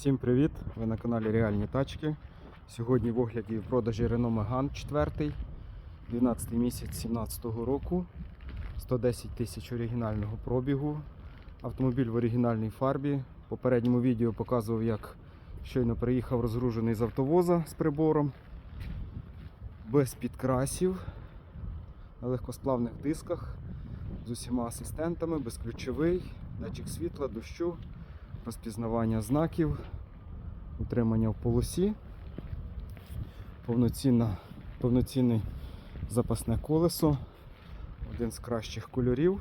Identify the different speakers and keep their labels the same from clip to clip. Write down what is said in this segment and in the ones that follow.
Speaker 1: Всім привіт! Ви на каналі Реальні Тачки. Сьогодні в огляді в продажі Renault Megane 4, 12 місяць 2017 року, 110 тисяч оригінального пробігу. Автомобіль в оригінальній фарбі. В попередньому відео показував, як щойно приїхав розгружений з автовоза з прибором, без підкрасів, на легкосплавних дисках, з усіма асистентами, безключовий, датчик світла, дощу розпізнавання знаків, утримання в полосі, повноцінна, повноцінне запасне колесо, один з кращих кольорів.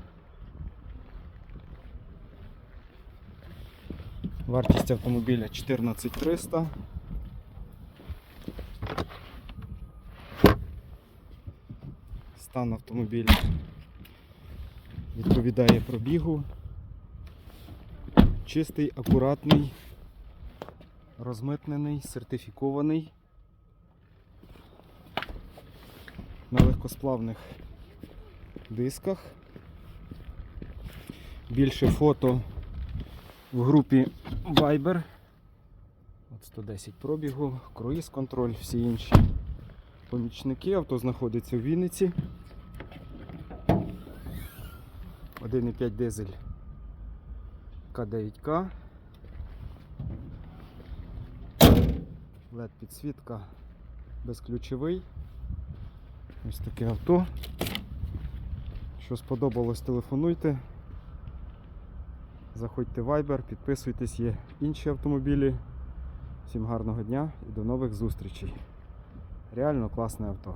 Speaker 1: Вартість автомобіля 14300. Стан автомобіля відповідає пробігу. Чистий, акуратний, розмитнений, сертифікований. На легкосплавних дисках. Більше фото в групі Viber. От 110 пробігу, круїз контроль, всі інші помічники. Авто знаходиться в Вінниці. 1,5 дизель К9К. LED підсвітка безключовий. Ось таке авто. Що сподобалось, телефонуйте. Заходьте в Viber, підписуйтесь, є інші автомобілі. Всім гарного дня і до нових зустрічей. Реально класне авто.